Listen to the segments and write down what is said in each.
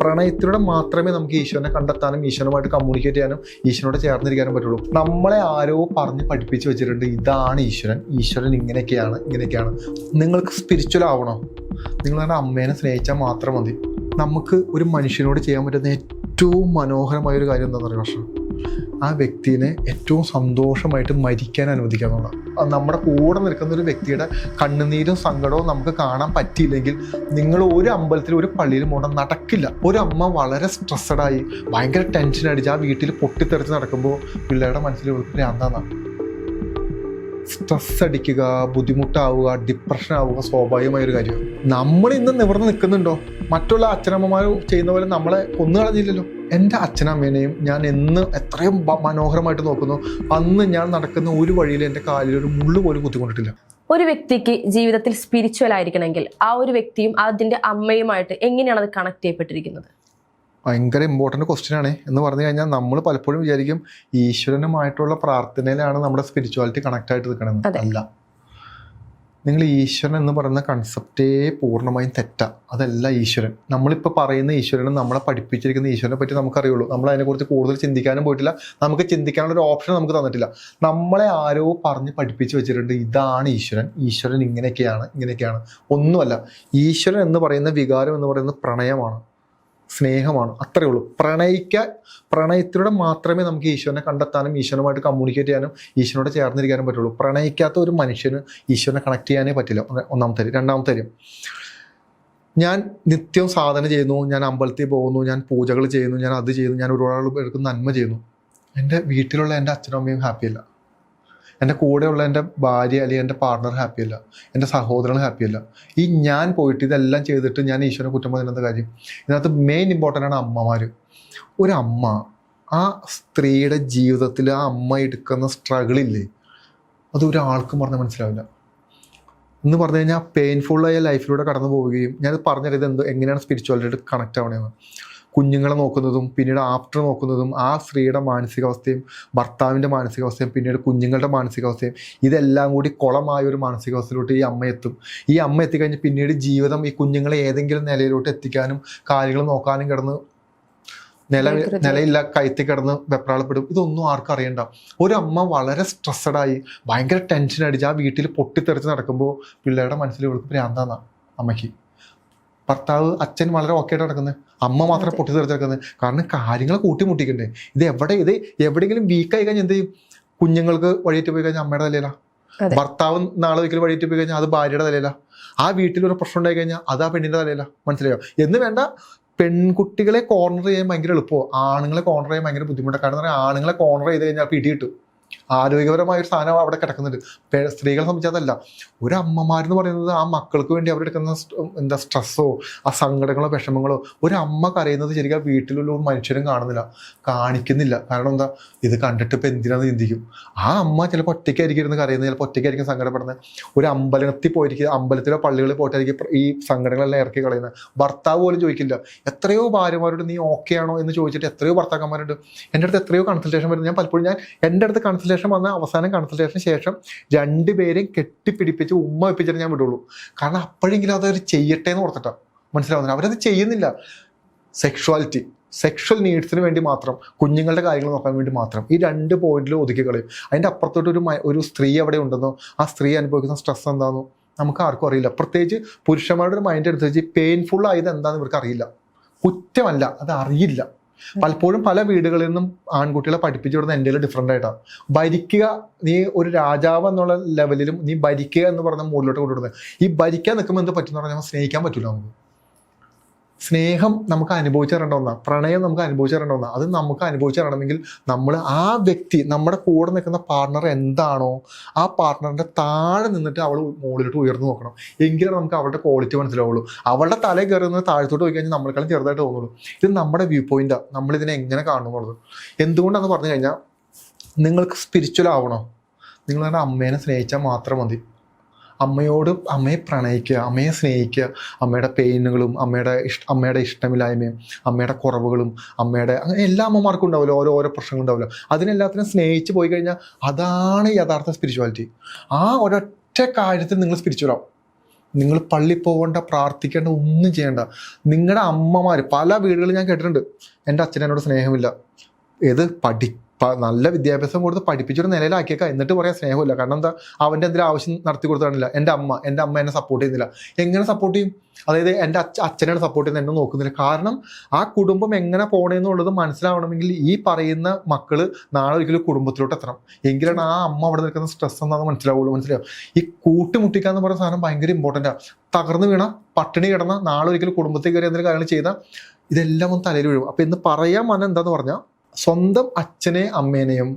പ്രണയത്തിലൂടെ മാത്രമേ നമുക്ക് ഈശ്വരനെ കണ്ടെത്താനും ഈശ്വരനുമായിട്ട് കമ്മ്യൂണിക്കേറ്റ് ചെയ്യാനും ഈശ്വരനോട് ചേർന്നിരിക്കാനും പറ്റുള്ളൂ. നമ്മളെ ആരോ പറഞ്ഞ് പഠിപ്പിച്ച് വെച്ചിട്ടുണ്ട് ഇതാണ് ഈശ്വരൻ. ഈശ്വരൻ ഇങ്ങനെയൊക്കെയാണ് ഇങ്ങനെയൊക്കെയാണ്. നിങ്ങൾക്ക് സ്പിരിച്വൽ ആവണോ. നിങ്ങളുടെ അമ്മേനെ സ്നേഹിച്ചാൽ മാത്രം മതി. നമുക്ക് ഒരു മനുഷ്യനോട് ചെയ്യാൻ പറ്റുന്ന ഏറ്റവും മനോഹരമായ ഒരു കാര്യം എന്താണെന്ന് പറയുക ആ വ്യക്തിനെ ഏറ്റവും സന്തോഷമായിട്ട് മരിക്കാൻ അനുവദിക്കുക എന്നുള്ളതാണ്. നമ്മുടെ കൂടെ നിൽക്കുന്ന ഒരു വ്യക്തിയുടെ കണ്ണുനീരും സങ്കടവും നമുക്ക് കാണാൻ പറ്റിയില്ലെങ്കിൽ നിങ്ങൾ ഒരു അമ്പലത്തിൽ ഒരു പള്ളിയിലും പോകണം നടക്കില്ല. ഒരു അമ്മ വളരെ സ്ട്രെസ്സഡായി ഭയങ്കര ടെൻഷൻ അടിച്ച് ആ വീട്ടിൽ പൊട്ടിത്തെറിച്ച് നടക്കുമ്പോൾ പിള്ളേരുടെ മനസ്സിൽ ഭ്രാന്താണ് സ്ട്രെസ് അടിക്കുക ബുദ്ധിമുട്ടാവുക ഡിപ്രഷൻ ആവുക സ്വാഭാവികമായ ഒരു കാര്യമാണ്. നമ്മൾ ഇന്ന് നിവർന്ന് നിൽക്കുന്നുണ്ടോ? മറ്റുള്ള അച്ഛനമ്മമാർ ചെയ്യുന്ന പോലെ നമ്മളെ കൊന്നു കളഞ്ഞില്ലല്ലോ. എന്റെ അച്ഛനമ്മേനെയും ഞാൻ എന്ന് എത്രയും മനോഹരമായിട്ട് നോക്കുന്നു. അന്ന് ഞാൻ നടക്കുന്ന ഒരു വഴിയിൽ എന്റെ കാലിൽ ഒരു മുള്ളു പോലും കുത്തിക്കൊണ്ടിട്ടില്ല. ഒരു വ്യക്തിക്ക് ജീവിതത്തിൽ സ്പിരിച്വൽ ആയിരിക്കണമെങ്കിൽ ആ ഒരു വ്യക്തിയും അതിന്റെ അമ്മയുമായിട്ട് എങ്ങനെയാണ് അത് കണക്ട് ചെയ്യപ്പെട്ടിരിക്കുന്നത്? ഭയങ്കര ഇമ്പോർട്ടന്റ് ക്വസ്റ്റ്യൻ ആണ്. എന്ന് പറഞ്ഞു കഴിഞ്ഞാൽ നമ്മൾ പലപ്പോഴും വിചാരിക്കും ഈശ്വരനുമായിട്ടുള്ള പ്രാർത്ഥനയിലാണ് നമ്മുടെ സ്പിരിച്വാലിറ്റി കണക്ട് ആയിട്ട് നിൽക്കണമെന്ന് അല്ല. നിങ്ങൾ ഈശ്വരൻ എന്ന് പറയുന്ന കൺസെപ്റ്റേ പൂർണമായും തെറ്റാ. അതല്ല ഈശ്വരൻ. നമ്മളിപ്പോൾ പറയുന്ന ഈശ്വരനും നമ്മളെ പഠിപ്പിച്ചിരിക്കുന്ന ഈശ്വരനെ പറ്റി നമുക്കറിയുള്ളൂ. നമ്മൾ അതിനെക്കുറിച്ച് കൂടുതൽ ചിന്തിക്കാനും പോയിട്ടില്ല. നമുക്ക് ചിന്തിക്കാനുള്ള ഒരു ഓപ്ഷൻ നമുക്ക് തന്നിട്ടില്ല. നമ്മളെ ആരോ പറഞ്ഞ് പഠിപ്പിച്ച് വെച്ചിട്ടുണ്ട് ഇതാണ് ഈശ്വരൻ. ഈശ്വരൻ ഇങ്ങനെയൊക്കെയാണ് ഇങ്ങനെയൊക്കെയാണ്. ഒന്നുമല്ല. ഈശ്വരൻ എന്ന് പറയുന്ന വികാരം എന്ന് പറയുന്നത് പ്രണയമാണ്. സ്നേഹമാണ്. അത്രേ ഉള്ളൂ. പ്രണയിക്ക പ്രണയത്തിലൂടെ മാത്രമേ നമുക്ക് ഈശ്വരനെ കണ്ടെത്താനും ഈശ്വരനുമായിട്ട് കമ്മ്യൂണിക്കേറ്റ് ചെയ്യാനും ഈശ്വരനോട് ചേർന്നിരിക്കാനും പറ്റുള്ളൂ. പ്രണയിക്കാത്ത ഒരു മനുഷ്യന് ഈശ്വരനെ കണക്ട് ചെയ്യാനേ പറ്റില്ല. ഒന്ന് ഒന്നാമത്തെ രണ്ടാമത്തെ ഞാൻ നിത്യം സാധന ചെയ്യുന്നു ഞാൻ അമ്പലത്തിൽ പോകുന്നു ഞാൻ പൂജകൾ ചെയ്യുന്നു ഞാൻ അത് ചെയ്യുന്നു ഞാൻ ഒരുപാട് പേർക്ക് നന്മ ചെയ്യുന്നു. എന്റെ വീട്ടിലുള്ള എന്റെ അച്ഛനും അമ്മയും ഹാപ്പിയല്ല എന്റെ കൂടെയുള്ള എന്റെ ഭാര്യ അല്ലെങ്കിൽ എന്റെ പാർട്ണർ ഹാപ്പിയല്ല എന്റെ സഹോദരൻ ഹാപ്പിയല്ല ഈ ഞാൻ പോയിട്ട് ഇതെല്ലാം ചെയ്തിട്ട് ഞാൻ ഈശ്വരനെ കുറ്റം പറയുന്നത് കാര്യം? ഇതിനകത്ത് മെയിൻ ഇമ്പോർട്ടന്റ് ആണ് അമ്മമാർ ഒരമ്മ ആ സ്ത്രീയുടെ ജീവിതത്തിൽ ആ അമ്മ എടുക്കുന്ന സ്ട്രഗിളില്ലേ അത് ഒരാൾക്കും പറഞ്ഞാൽ മനസ്സിലാവില്ല. എന്ന് പറഞ്ഞു കഴിഞ്ഞാൽ പെയിൻഫുള്ളായ ലൈഫിലൂടെ കടന്നു പോവുകയും ഞാനത് പറഞ്ഞത് എന്ത് എങ്ങനെയാണ് സ്പിരിച്വാലിറ്റി കണക്ട് ആവണേന്ന്. കുഞ്ഞുങ്ങളെ നോക്കുന്നതും പിന്നീട് ആഫ്റ്റർ നോക്കുന്നതും ആ സ്ത്രീയുടെ മാനസികാവസ്ഥയും ഭർത്താവിന്റെ മാനസികാവസ്ഥയും പിന്നീട് കുഞ്ഞുങ്ങളുടെ മാനസികാവസ്ഥയും ഇതെല്ലാം കൂടി കുളമായ ഒരു മാനസികാവസ്ഥയിലോട്ട് ഈ അമ്മ എത്തും. ഈ അമ്മ എത്തിക്കഴിഞ്ഞ് പിന്നീട് ജീവിതം ഈ കുഞ്ഞുങ്ങളെ ഏതെങ്കിലും നിലയിലോട്ട് എത്തിക്കാനും കാര്യങ്ങൾ നോക്കാനും കിടന്ന് നില നിലയില്ല കയത്തി കിടന്ന് വെപ്രാളപ്പെടും. ഇതൊന്നും ആർക്കും അറിയണ്ട. ഒരു അമ്മ വളരെ സ്ട്രെസ്സഡായി ഭയങ്കര ടെൻഷൻ അടിച്ച് ആ വീട്ടിൽ പൊട്ടിത്തെറിച്ച് നടക്കുമ്പോൾ പിള്ളേരുടെ മനസ്സിൽ ഇവൾക്ക് ഭ്രാന്താന്നാ അമ്മയ്ക്ക്. ഭർത്താവ് അച്ഛൻ വളരെ ഓക്കെ ആയിട്ട് നടക്കുന്നത് അമ്മ മാത്രം പൊട്ടി പൊട്ടിത്തെറിച്ച് നടക്കുന്നത് കാരണം കാര്യങ്ങൾ കൂട്ടിമുട്ടിക്കണ്ടേ. ഇത് എവിടെ ഇത് എവിടെയെങ്കിലും വീക്കായി കഴിഞ്ഞാൽ എന്ത് ചെയ്യും? കുഞ്ഞുങ്ങൾക്ക് വഴിയേറ്റ് പോയി കഴിഞ്ഞാൽ അമ്മയുടെ തലയില. ഭർത്താവ് നാളെ ഒരിക്കലും വഴിയേറ്റ് പോയി കഴിഞ്ഞാൽ അത് ഭാര്യയുടെ തലയില. ആ വീട്ടിൽ ഒരു പ്രശ്നം ഉണ്ടായി കഴിഞ്ഞാൽ അത് ആ പെണ്ണിന്റെ തലയില. മനസ്സിലായോ? എന്ന് വേണ്ട പെൺകുട്ടികളെ കോർണർ ചെയ്യാൻ ഭയങ്കര എളുപ്പമോ. ആണുങ്ങളെ കോർണർ ചെയ്യാൻ ഭയങ്കര ബുദ്ധിമുട്ടാണ് കാരണം ആണുങ്ങളെ കോർണർ ചെയ്ത് കഴിഞ്ഞാൽ പിടി കിട്ടും. ആരോഗ്യപരമായ ഒരു സാധനം അവിടെ കിടക്കുന്നുണ്ട്. സ്ത്രീകളെ സംബന്ധിച്ചതല്ല ഒരു അമ്മമാരെന്ന് പറയുന്നത് ആ മക്കൾക്ക് വേണ്ടി അവരെടുക്കുന്ന എന്താ സ്ട്രെസ്സോ ആ സങ്കടങ്ങളോ വിഷമങ്ങളോ ഒരു അമ്മ കരയുന്നത് ശരിക്കും വീട്ടിലുള്ള ഒരു മനുഷ്യരും കാണുന്നില്ല. കാണിക്കുന്നില്ല. കാരണം എന്താ? ഇത് കണ്ടിട്ട് ഇപ്പം എന്തിനാന്ന് ചിന്തിക്കും. ആ അമ്മ ചിലപ്പോൾ ഒറ്റയ്ക്കായിരിക്കും ഇരുന്ന് കരയുന്നത് ചിലപ്പോൾ ഒറ്റയ്ക്കായിരിക്കും സങ്കടപ്പെടുന്നത്. ഒരു അമ്പലത്തിൽ പോയിരിക്കും അമ്പലത്തിലോ പള്ളികളിൽ പോയിട്ടായിരിക്കും ഈ സങ്കടങ്ങളെല്ലാം ഇറക്കി കളയുന്നത്. ഭർത്താവ് പോലും ചോദിക്കില്ല. എത്രയോ ഭാര്യമാരോട് നീ ഓക്കെ ആണോ? എന്ന് ചോദിച്ചിട്ട് എത്രയോ ഭർത്താക്കന്മാരുണ്ട്. എന്റെ അടുത്ത് എത്രയോ കൺസൾട്ടേഷൻ വരുന്നത് ഞാൻ പലപ്പോഴും ഞാൻ എന്റെ അടുത്ത് കൺസൾട്ടേഷൻ വന്ന അവസാനം കൺസൾട്ടേഷന് ശേഷം രണ്ടുപേരെയും കെട്ടിപ്പിടിപ്പിച്ച് ഉമ്മ വെപ്പിച്ചിട്ട് ഞാൻ വിടുള്ളൂ. കാരണം അപ്പോഴെങ്കിലും അതൊരു ചെയ്യട്ടെ എന്ന് ഓർത്തിട്ടാണ് മനസ്സിലാവുന്നില്ല. അവരത് ചെയ്യുന്നില്ല. സെക്ഷുവാലിറ്റി സെക്ഷൽ നീഡ്സിന് വേണ്ടി മാത്രം കുഞ്ഞുങ്ങളുടെ കാര്യങ്ങൾ നോക്കാൻ വേണ്ടി മാത്രം ഈ രണ്ട് പോയിന്റിൽ ഒതുക്കി കളയും. അതിന്റെ അപ്പുറത്തോട്ട് ഒരു സ്ത്രീ അവിടെ ഉണ്ടെന്നോ ആ സ്ത്രീ അനുഭവിക്കുന്ന സ്ട്രെസ് എന്താണെന്നോ നമുക്ക് ആർക്കും അറിയില്ല. പ്രത്യേകിച്ച് പുരുഷന്മാരുടെ ഒരു മൈൻഡ് വെച്ച് പെയിൻഫുൾ ആയത് എന്താണെന്ന് ഇവർക്ക് അറിയില്ല. കുറ്റമല്ല. അത് അറിയില്ല പലപ്പോഴും പല വീടുകളിൽ നിന്നും ആൺകുട്ടികളെ പഠിപ്പിച്ചു വിടുന്ന എന്റെ ഡിഫറെന്റ് ആയിട്ടാണ് ഭരിക്കുക നീ ഒരു രാജാവ് എന്നുള്ള ലെവലിലും നീ ഭരിക്കുക എന്ന് പറഞ്ഞ മൂഡിലോട്ട് കൊണ്ടുവിടുന്നത്. ഈ ഭരിക്കാൻ നിൽക്കുമ്പോൾ എന്ത് പറ്റുന്ന പറഞ്ഞാൽ സ്നേഹിക്കാൻ പറ്റില്ല നമുക്ക്. സ്നേഹം നമുക്ക് അനുഭവിച്ചു തരേണ്ട ഒന്നാണ് പ്രണയം നമുക്ക് അനുഭവിച്ചു തരേണ്ട ഒന്നാണ് അത് നമുക്ക് അനുഭവിച്ചു തരണമെങ്കിൽ നമ്മൾ ആ വ്യക്തി നമ്മുടെ കൂടെ നിൽക്കുന്ന പാർട്ണർ എന്താണോ ആ പാർട്ണറിന്റെ താഴെ നിന്നിട്ട് അവൾ മുകളിലോട്ട് ഉയർന്നു നോക്കണം. എങ്കിലേ നമുക്ക് അവളുടെ ക്വാളിറ്റി മനസ്സിലാവുള്ളൂ. അവളുടെ തല കയറുന്ന താഴത്തോട്ട് പോയി കഴിഞ്ഞാൽ നമ്മളെക്കാളും ചെറുതായിട്ട് തോന്നുള്ളൂ. ഇത് നമ്മുടെ വ്യൂ പോയിന്റാണ് നമ്മളിതിനെ എങ്ങനെ കാണുന്നുള്ളത് എന്തുകൊണ്ടാണെന്ന് പറഞ്ഞു കഴിഞ്ഞാൽ നിങ്ങൾക്ക് സ്പിരിച്വൽ ആവണോ. നിങ്ങളുടെ അമ്മേനെ സ്നേഹിച്ചാൽ മാത്രം മതി. അമ്മയോട് അമ്മയെ പ്രണയിക്കുക അമ്മയെ സ്നേഹിക്കുക അമ്മയുടെ പെയിനുകളും അമ്മയുടെ ഇഷ്ട അമ്മയുടെ ഇഷ്ടമില്ലായ്മയും അമ്മയുടെ കുറവുകളും അമ്മയുടെ അങ്ങനെ എല്ലാ അമ്മമാർക്കും ഉണ്ടാവില്ല ഓരോ ഓരോ പ്രശ്നങ്ങൾ ഉണ്ടാവില്ല അതിനെല്ലാത്തിനും സ്നേഹിച്ച് പോയി കഴിഞ്ഞാൽ അതാണ് യഥാർത്ഥ സ്പിരിച്വാലിറ്റി ആ ഒരൊറ്റ കാര്യത്തിൽ നിങ്ങൾ സ്പിരിച്വലാവും നിങ്ങൾ പള്ളി പോകേണ്ട പ്രാർത്ഥിക്കേണ്ട ഒന്നും ചെയ്യേണ്ട. നിങ്ങളുടെ അമ്മമാർ പല വീടുകളിൽ ഞാൻ കേട്ടിട്ടുണ്ട്. എന്റെ അച്ഛനോട് സ്നേഹമില്ല. ഏത്? പഠി നല്ല വിദ്യാഭ്യാസം കൊടുത്ത് പഠിപ്പിച്ചൊരു നിലയിലാക്കിയേക്കാം. എന്നിട്ട് പറയാൻ സ്നേഹമില്ല. കാരണം എന്താ? അവന്റെ എന്തെങ്കിലും ആവശ്യം നടത്തി കൊടുത്താണില്ല എന്റെ അമ്മ എന്റെ അമ്മ എന്നെ സപ്പോർട്ട് ചെയ്യുന്നില്ല. എങ്ങനെ സപ്പോർട്ട് ചെയ്യും? അതായത് എന്റെ അച്ഛ അച്ഛനാണ് സപ്പോർട്ട് ചെയ്യുന്നത്. എന്നെ നോക്കുന്നില്ല. കാരണം ആ കുടുംബം എങ്ങനെ പോണേന്നുള്ളത് മനസ്സിലാവണമെങ്കിൽ ഈ പറയുന്ന മക്കൾ നാളെ ഒരിക്കലും കുടുംബത്തിലോട്ട് എത്തണം. എങ്കിലാണ് ആ അമ്മ അവിടെ നിൽക്കുന്ന സ്ട്രെസ് എന്താണെന്ന് മനസ്സിലാവുള്ളൂ. മനസ്സിലാവും ഈ കൂട്ടുമുട്ടിക്കാന്ന് പറയുന്ന സാധനം ഭയങ്കര ഇമ്പോർട്ടന്റ് ആണ് തകർന്നു വീണ പട്ടിണി കിടന്ന നാളെ ഒരിക്കലും കുടുംബത്തിൽ കയറി എന്തെങ്കിലും കാര്യങ്ങൾ ചെയ്താൽ ഇതെല്ലാം ഒന്ന് തലയിൽ വീഴും. അപ്പം ഇന്ന് പറയാൻ മനം എന്താന്ന് പറഞ്ഞാൽ സ്വന്തം അച്ഛനെ അമ്മേനെയും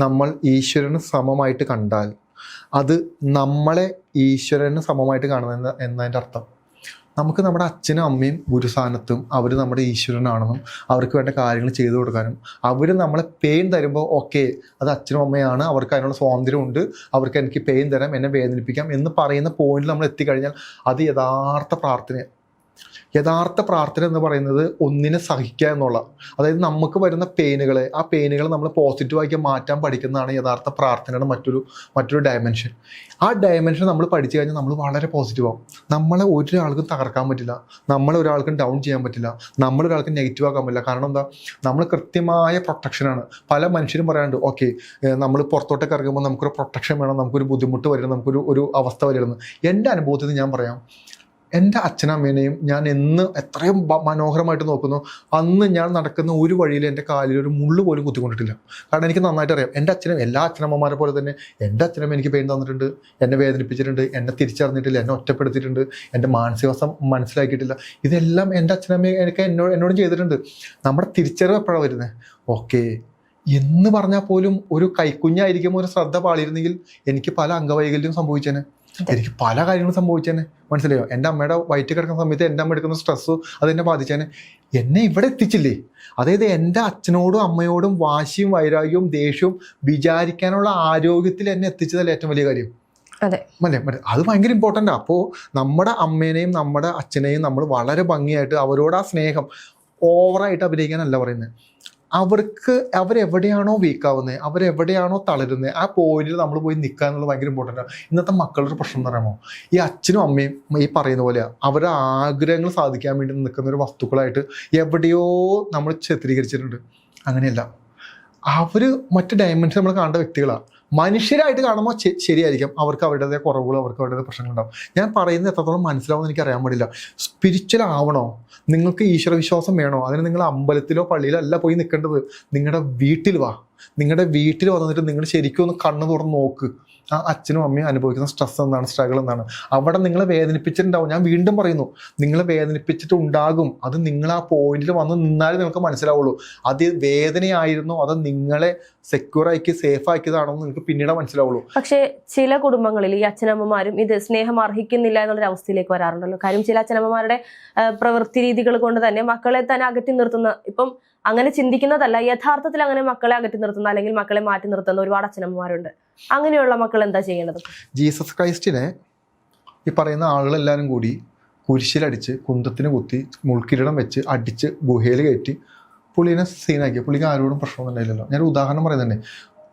നമ്മൾ ഈശ്വരന് സമമായിട്ട് കണ്ടാൽ അത് നമ്മളെ ഈശ്വരന് സമമായിട്ട് കാണുന്ന എന്നതിന്റെ അർത്ഥം. നമുക്ക് നമ്മുടെ അച്ഛനും അമ്മയും ഗുരുസ്ഥാനത്തും അവർ നമ്മുടെ ഈശ്വരനാണെന്നും അവർക്ക് വേണ്ട കാര്യങ്ങൾ ചെയ്തു കൊടുക്കാനും അവർ നമ്മളെ പെയിൻ തരുമ്പോൾ ഓക്കെ അത് അച്ഛനും അമ്മയാണ് അവർക്ക് അതിനുള്ള സ്വാതന്ത്ര്യമുണ്ട് അവർക്ക് എനിക്ക് പെയിൻ തരാം എന്നെ വേദനിപ്പിക്കാം എന്ന് പറയുന്ന പോയിന്റിൽ നമ്മൾ എത്തിക്കഴിഞ്ഞാൽ അത് യഥാർത്ഥ പ്രാർത്ഥന യഥാർത്ഥ പ്രാർത്ഥന എന്ന് പറയുന്നത് ഒന്നിനെ സഹിക്കുക എന്നുള്ള. അതായത് നമുക്ക് വരുന്ന പെയിനുകളെ ആ പെയിനുകളെ നമ്മൾ പോസിറ്റീവാക്കി മാറ്റാൻ പഠിക്കുന്നതാണ് യഥാർത്ഥ പ്രാർത്ഥനയുടെ മറ്റൊരു മറ്റൊരു ഡയമെൻഷൻ ആ ഡയമെൻഷൻ നമ്മൾ പഠിച്ചു കഴിഞ്ഞാൽ നമ്മൾ വളരെ പോസിറ്റീവാകും നമ്മളെ ഒരാൾക്കും തകർക്കാൻ പറ്റില്ല. നമ്മളെ ഒരാൾക്കും ഡൗൺ ചെയ്യാൻ പറ്റില്ല. നമ്മളൊരാൾക്കും നെഗറ്റീവ് ആക്കാൻ പറ്റില്ല. കാരണം എന്താ? നമ്മൾ കൃത്യമായ പ്രൊട്ടക്ഷനാണ് പല മനുഷ്യരും പറയാറുണ്ട് ഓക്കെ നമ്മൾ പുറത്തോട്ടൊക്കെ ഇറങ്ങുമ്പോൾ നമുക്കൊരു പ്രൊട്ടക്ഷൻ വേണം. നമുക്കൊരു ബുദ്ധിമുട്ട് വരണം നമുക്കൊരു ഒരു അവസ്ഥ വരണം എന്റെ അനുഭവത്തിൽ നിന്ന് ഞാൻ പറയാം എന്റെ അച്ഛനമ്മേനെയും ഞാൻ എന്ന് എത്രയും മനോഹരമായിട്ട് നോക്കുന്നു. അന്ന് ഞാൻ നടക്കുന്ന ഒരു വഴിയിൽ എന്റെ കാലിൽ ഒരു മുള്ളു പോലും കുത്തിക്കൊണ്ടിട്ടില്ല. കാരണം എനിക്ക് നന്നായിട്ട് അറിയാം. എന്റെ അച്ഛനും എല്ലാ അച്ഛനമ്മമാരെ പോലെ തന്നെ എന്റെ അച്ഛനമ്മ എനിക്ക് പെയിൻ തന്നിട്ടുണ്ട്. എന്നെ വേദനിപ്പിച്ചിട്ടുണ്ട്. എന്നെ തിരിച്ചറിഞ്ഞിട്ടില്ല. എന്നെ ഒറ്റപ്പെടുത്തിയിട്ടുണ്ട്. എന്റെ മാനസികാവസ്ഥ മനസ്സിലാക്കിയിട്ടില്ല. ഇതെല്ലാം എന്റെ അച്ഛനമ്മ എനിക്ക് എന്നോട് എന്നോടും ചെയ്തിട്ടുണ്ട്. നമ്മുടെ തിരിച്ചറിവ് എപ്പോഴാണ് വരുന്നത് ഓക്കെ. എന്ന് പറഞ്ഞാൽ പോലും ഒരു കൈക്കുഞ്ഞായിരിക്കുമ്പോൾ ഒരു ശ്രദ്ധ പാളിയിരുന്നെങ്കിൽ എനിക്ക് പല അംഗവൈകല്യവും സംഭവിച്ചേനെ. എനിക്ക് പല കാര്യങ്ങളും സംഭവിച്ചേനെ. മനസ്സിലായോ? എന്റെ അമ്മയുടെ വയറ്റിൽ കിടക്കുന്ന സമയത്ത് എന്റെ അമ്മ എടുക്കുന്ന സ്ട്രെസ്സ് അതെന്നെ ബാധിച്ചേനെ. എന്നെ ഇവിടെ എത്തിച്ചില്ലേ? അതായത് എന്റെ അച്ഛനോടും അമ്മയോടും വാശിയും വൈരാഗ്യവും ദേഷ്യവും വിചാരിക്കാനുള്ള ആരോഗ്യത്തിൽ എന്നെ എത്തിച്ചതല്ല ഏറ്റവും വലിയ കാര്യം. അതെ. അത് ഭയങ്കര ഇമ്പോർട്ടന്റ് അപ്പോൾ നമ്മുടെ അമ്മേനെയും നമ്മുടെ അച്ഛനെയും നമ്മൾ വളരെ ഭംഗിയായിട്ട് അവരോട് ആ സ്നേഹം ഓവറായിട്ട് അഭിനയിക്കാനല്ല പറയുന്നത് അവർക്ക് അവരെവിടെയാണോ വീക്കാവുന്നത് അവരെവിടെയാണോ തളരുന്നത് ആ പോയിന്റിൽ നമ്മൾ പോയി നിൽക്കുക എന്നുള്ളത് ഭയങ്കര ഇമ്പോർട്ടന്റ് ആണ്. ഇന്നത്തെ മക്കളുടെ പ്രശ്നം എന്ന് പറയുമ്പോൾ ഈ അച്ഛനും അമ്മയും ഈ പറയുന്ന പോലെ അവരുടെ ആഗ്രഹങ്ങൾ സാധിക്കാൻ വേണ്ടി നിൽക്കുന്ന ഒരു വസ്തുക്കളായിട്ട് എവിടെയോ നമ്മൾ ചിത്രീകരിച്ചിട്ടുണ്ട്. അങ്ങനെയല്ല. അവർ മറ്റു ഡയമെൻഷൻ നമ്മൾ കാണേണ്ട വ്യക്തികളാണ് മനുഷ്യരായിട്ട് കാണുമ്പോൾ ശരിയായിരിക്കും. അവർക്ക് അവരുടേതായ കുറവുകൾ അവർക്ക് അവരുടേതായ പ്രശ്നങ്ങളുണ്ടാവും. ഞാൻ പറയുന്നത് എത്രത്തോളം മനസ്സിലാവുമെന്ന് എനിക്ക് അറിയാൻ പാടില്ല. സ്പിരിച്വൽ ആവണോ? നിങ്ങൾക്ക് ഈശ്വര വിശ്വാസം വേണോ? അതിന് നിങ്ങൾ അമ്പലത്തിലോ പള്ളിയിലോ അല്ല പോയി നിൽക്കേണ്ടത് നിങ്ങളുടെ വീട്ടിൽ വാ. നിങ്ങളുടെ വീട്ടിൽ വന്നിട്ട് നിങ്ങൾ ശരിക്കും ഒന്ന് കണ്ണു തുറന്ന് നോക്ക്. ആ അച്ഛനും അമ്മയും അനുഭവിക്കുന്ന സ്ട്രെസ് എന്താണ് സ്ട്രഗിൾ എന്താണ്? അവിടെ നിങ്ങളെ വേദനിപ്പിച്ചിട്ടുണ്ടാവും. ഞാൻ വീണ്ടും പറയുന്നു നിങ്ങളെ വേദനിപ്പിച്ചിട്ടുണ്ടാകും അത് നിങ്ങൾ ആ പോയിന്റിൽ വന്ന് നിന്നാലേ നിങ്ങൾക്ക് മനസ്സിലാവുള്ളൂ. അത് വേദനയായിരുന്നു അത് നിങ്ങളെ സെക്യൂർ ആക്കി സേഫ് ആക്കിയതാണോ എന്ന് നിങ്ങൾക്ക് പിന്നീട് മനസ്സിലാവുള്ളൂ. പക്ഷേ ചില കുടുംബങ്ങളിൽ ഈ അച്ഛനമ്മമാരും ഇത് സ്നേഹം അർഹിക്കുന്നില്ല എന്നുള്ളൊരു അവസ്ഥയിലേക്ക് വരാറുണ്ടല്ലോ. കാര്യം ചില അച്ഛനമ്മമാരുടെ പ്രവൃത്തി രീതികൾ കൊണ്ട് തന്നെ മക്കളെ തന്നെ അകറ്റി നിർത്തുന്ന ഇപ്പം അങ്ങനെ ചിന്തിക്കുന്നതല്ല. യഥാർത്ഥത്തിൽ അങ്ങനെ മക്കളെ അകറ്റി നിർത്തുന്ന അല്ലെങ്കിൽ മക്കളെ മാറ്റി നിർത്തുന്ന ഒരുപാട് അച്ഛനമ്മമാരുണ്ട്. അങ്ങനെയുള്ള മക്കൾ എന്താ ചെയ്യേണ്ടത്? ജീസസ് ക്രൈസ്റ്റിനെ ഈ പറയുന്ന ആളുകളെല്ലാവരും കൂടി കുരിശിലടിച്ച് കുന്തത്തിന് കുത്തി മുൾക്കിരീടം വെച്ച് അടിച്ച് ഗുഹയിൽ കയറ്റി പുള്ളിനെ സീനാക്കി. പുള്ളിക്ക് ആരോടും പ്രശ്നമൊന്നും ഉണ്ടായില്ലല്ലോ. ഞാൻ ഉദാഹരണം പറയുന്നത്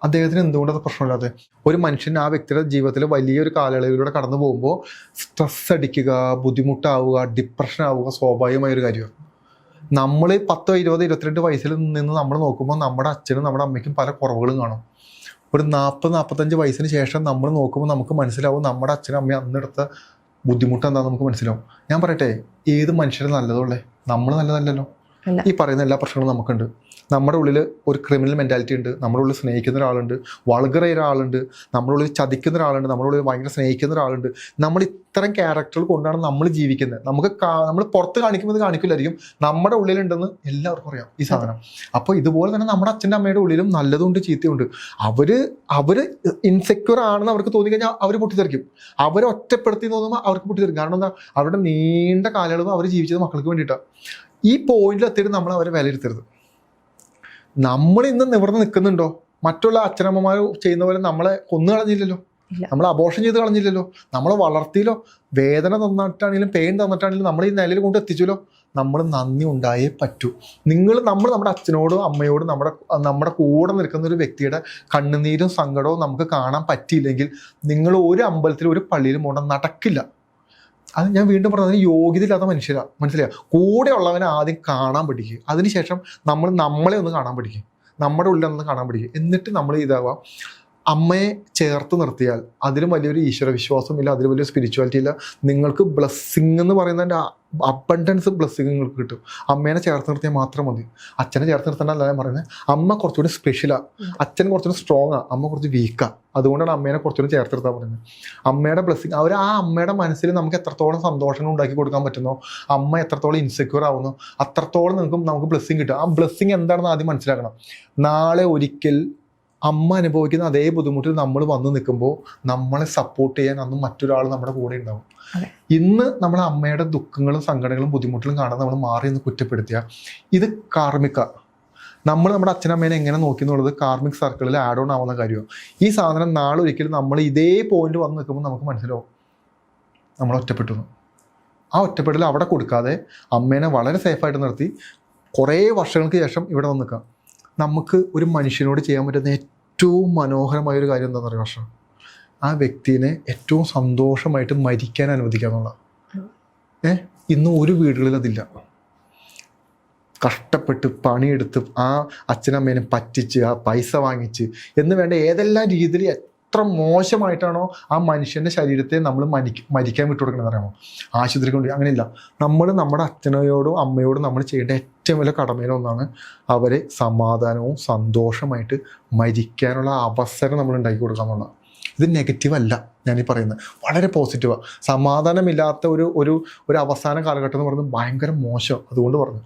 അദ്ദേഹത്തിന് എന്തുകൊണ്ട് അത് പ്രശ്നമില്ലാതെ ഒരു മനുഷ്യൻ ആ വ്യക്തിയുടെ ജീവിതത്തിൽ വലിയൊരു കാലയളവിലൂടെ കടന്നു പോകുമ്പോൾ സ്ട്രെസ് അടിക്കുക ബുദ്ധിമുട്ടാവുക ഡിപ്രഷൻ ആവുക സ്വാഭാവികമായ ഒരു കാര്യമാണ്. നമ്മൾ പത്തോ ഇരുപതോ ഇരുപത്തിരണ്ട് വയസ്സിൽ നിന്ന് നമ്മൾ നോക്കുമ്പോൾ നമ്മുടെ അച്ഛനും നമ്മുടെ അമ്മയ്ക്കും പല കുറവുകളും കാണും. ഒരു നാൽപ്പത് നാൽപ്പത്തഞ്ച് വയസ്സിന് ശേഷം നമ്മൾ നോക്കുമ്പോൾ നമുക്ക് മനസ്സിലാവും നമ്മുടെ അച്ഛനും അമ്മയും അന്നെടുത്ത ബുദ്ധിമുട്ട് എന്താണെന്ന് നമുക്ക് മനസ്സിലാവും. ഞാൻ പറയട്ടെ ഏത് മനുഷ്യരും നല്ലതുള്ളേ നമ്മൾ നല്ലതല്ലല്ലോ. ഈ പറയുന്ന എല്ലാ പ്രശ്നങ്ങളും നമുക്കുണ്ട്. നമ്മുടെ ഉള്ളിൽ ഒരു ക്രിമിനൽ മെന്റാലിറ്റി ഉണ്ട് നമ്മുടെ ഉള്ളിൽ സ്നേഹിക്കുന്ന ഒരാളുണ്ട് വളകറ ഒരാളുണ്ട് നമ്മുടെ ഉള്ളിൽ ചതിക്കുന്ന ഒരാളുണ്ട് നമ്മുടെ ഉള്ളിൽ ഭയങ്കര സ്നേഹിക്കുന്ന ഒരാളുണ്ട്. നമ്മൾ ഇത്തരം ക്യാരക്ടറുകൾ കൊണ്ടാണ് നമ്മൾ ജീവിക്കുന്നത്. നമുക്ക് നമ്മൾ പുറത്ത് കാണിക്കുമ്പോൾ ഇത് കാണിക്കില്ലായിരിക്കും. നമ്മുടെ ഉള്ളിലുണ്ടെന്ന് എല്ലാവർക്കും അറിയാം ഈ സാധനം. അപ്പോൾ ഇതുപോലെ തന്നെ നമ്മുടെ അച്ഛന്റെ അമ്മയുടെ ഉള്ളിലും നല്ലതുണ്ട് ചീത്തയുണ്ട് അവർ അവർ ഇൻസെക്യൂർ ആണെന്ന് അവർക്ക് തോന്നിക്കഴിഞ്ഞാൽ അവർ പൊട്ടിത്തെറിക്കും. അവരെ ഒറ്റപ്പെടുത്തി തോന്നുമ്പോൾ അവർക്ക് പൊട്ടിത്തെറിക്കും. കാരണം എന്താ? അവരുടെ നീണ്ട കാലയളവ് അവർ ജീവിച്ചത് മക്കൾക്ക് വേണ്ടിയിട്ടാണ്. ഈ പോയിന്റിൽ എത്തിയിട്ട് നമ്മൾ അവരെ വിലയിരുത്തരുത്. നമ്മൾ ഇന്ന് നിവർന്ന് നിൽക്കുന്നുണ്ടോ? മറ്റുള്ള അച്ഛനമ്മമാർ ചെയ്യുന്ന പോലെ നമ്മളെ കൊന്നു കളഞ്ഞില്ലല്ലോ. നമ്മൾ അബോഷം ചെയ്ത് കളഞ്ഞില്ലല്ലോ. നമ്മളെ വളർത്തിയില്ലോ വേദന തന്നിട്ടാണെങ്കിലും പെയിൻ തന്നിട്ടാണെങ്കിലും നമ്മൾ ഈ നിലയിൽ കൊണ്ട് എത്തിച്ചല്ലോ. നമ്മൾ നന്ദി ഉണ്ടായേ പറ്റൂ. നിങ്ങൾ നമ്മൾ നമ്മുടെ അച്ഛനോടും അമ്മയോടും നമ്മുടെ നമ്മുടെ കൂടെ നിൽക്കുന്ന ഒരു വ്യക്തിയുടെ കണ്ണുനീരും സങ്കടവും നമുക്ക് കാണാൻ പറ്റിയില്ലെങ്കിൽ നിങ്ങൾ ഒരു അമ്പലത്തിലും ഒരു പള്ളിയിലും പോകണം നടക്കില്ല. അത് ഞാൻ വീണ്ടും പറഞ്ഞത് അതിന് യോഗ്യത ഇല്ലാത്ത മനുഷ്യരാണ് മനസ്സിലായോ? കൂടെ ഉള്ളവനെ ആദ്യം കാണാൻ പഠിക്കുക. അതിനുശേഷം നമ്മൾ നമ്മളെ ഒന്ന് കാണാൻ പഠിക്കും നമ്മുടെ ഉള്ളിൽ ഒന്ന് കാണാൻ പഠിക്കും എന്നിട്ട് നമ്മൾ ഇതാവാം. അമ്മയെ ചേർത്ത് നിർത്തിയാൽ അതിലും വലിയൊരു ഈശ്വര വിശ്വാസമില്ല അതിലും വലിയൊരു സ്പിരിച്വാലിറ്റി ഇല്ല. നിങ്ങൾക്ക് ബ്ലെസ്സിങ് എന്ന് പറയുന്നതിന്റെ അബണ്ടൻസ് ബ്ലെസ്സിങ് നിങ്ങൾക്ക് കിട്ടും. അമ്മേനെ ചേർത്ത് നിർത്തിയാൽ മാത്രം മതി. അച്ഛനെ ചേർത്ത് നിർത്തേണ്ടല്ല ഞാൻ പറയുന്നത് അമ്മ കുറച്ചുകൂടി സ്പെഷ്യലാണ് അച്ഛൻ കുറച്ചുകൂടി സ്ട്രോങ് ആണ് അമ്മ കുറച്ച് വീക്കാണ് അതുകൊണ്ടാണ് അമ്മേനെ കുറച്ചുകൂടി ചേർത്ത് നിർത്താൻ പറയുന്നത്. അമ്മയുടെ ബ്ലെസ്സിങ് അവർ ആ അമ്മയുടെ മനസ്സിൽ നമുക്ക് എത്രത്തോളം സന്തോഷങ്ങൾ ഉണ്ടാക്കി കൊടുക്കാൻ പറ്റുന്നോ അമ്മ എത്രത്തോളം ഇൻസെക്യൂർ ആവുന്നു അത്രത്തോളം നിങ്ങൾക്ക് നമുക്ക് ബ്ലെസ്സിങ് കിട്ടും. ആ ബ്ലെസ്സിങ് എന്താണെന്ന് ആദ്യം മനസ്സിലാക്കണം. നാളെ ഒരിക്കൽ അമ്മ അനുഭവിക്കുന്ന അതേ ബുദ്ധിമുട്ടിൽ നമ്മൾ വന്ന് നിൽക്കുമ്പോൾ നമ്മളെ സപ്പോർട്ട് ചെയ്യാൻ അന്ന് മറ്റൊരാൾ നമ്മുടെ കൂടെ ഉണ്ടാവും. ഇന്ന് നമ്മൾ അമ്മയുടെ ദുഃഖങ്ങളും സങ്കടങ്ങളും ബുദ്ധിമുട്ടുകളും കാണാതെ നമ്മൾ മാറി എന്ന് കുറ്റപ്പെടുത്തിയ ഇത് കാർമിക നമ്മൾ നമ്മുടെ അച്ഛനമ്മേനെ എങ്ങനെ നോക്കി എന്നുള്ളത് കാർമിക് സർക്കിളിൽ ആഡ് ഓൺ ആവുന്ന കാര്യമാണ്. ഈ സാധനം നാളെ ഒരിക്കലും നമ്മൾ ഇതേ പോയിന്റ് വന്ന് നിൽക്കുമ്പോൾ നമുക്ക് മനസ്സിലാവും. നമ്മൾ ഒറ്റപ്പെട്ടു ആ ഒറ്റപ്പെടൽ അവിടെ കൊടുക്കാതെ അമ്മേനെ വളരെ സേഫായിട്ട് നിർത്തി കുറേ വർഷങ്ങൾക്ക് ശേഷം ഇവിടെ വന്ന് നിൽക്കാം. നമുക്ക് ഒരു മനുഷ്യനോട് ചെയ്യാൻ പറ്റുന്ന ഏറ്റവും മനോഹരമായ ഒരു കാര്യം എന്താണെന്ന് പറയുക പക്ഷേ ആ വ്യക്തിനെ ഏറ്റവും സന്തോഷമായിട്ട് മരിക്കാൻ അനുവദിക്കുക എന്നുള്ള ഏ? ഇന്ന് ഒരു വീടുകളിൽ അതില്ല. കഷ്ടപ്പെട്ട് പണിയെടുത്ത് ആ അച്ഛനമ്മേനെ പറ്റിച്ച് ആ പൈസ വാങ്ങിച്ച് എന്ന് വേണ്ട ഏതെല്ലാം രീതിയിൽ എത്ര മോശമായിട്ടാണോ ആ മനുഷ്യന്റെ ശരീരത്തെ നമ്മൾ മരിക്ക മരിക്കാൻ വിട്ടുകൊടുക്കണമെന്ന് അറിയാമോ? ആശുപത്രി കൊണ്ട് അങ്ങനെയില്ല. നമ്മൾ നമ്മുടെ അച്ഛനോടും അമ്മയോടും നമ്മൾ ചെയ്യേണ്ട ഏറ്റവും വലിയ കടമയിലൊന്നാണ് അവരെ സമാധാനവും സന്തോഷമായിട്ട് മരിക്കാനുള്ള അവസരം നമ്മൾ ഉണ്ടാക്കി കൊടുക്കുക എന്നുള്ളത് ഇത് നെഗറ്റീവ് അല്ല ഞാനീ പറയുന്നത്. വളരെ പോസിറ്റീവാണ് സമാധാനമില്ലാത്ത ഒരു ഒരു ഒരു അവസാന കാലഘട്ടം എന്ന് പറയുന്നത് ഭയങ്കര മോശം. അതുകൊണ്ട് പറഞ്ഞു.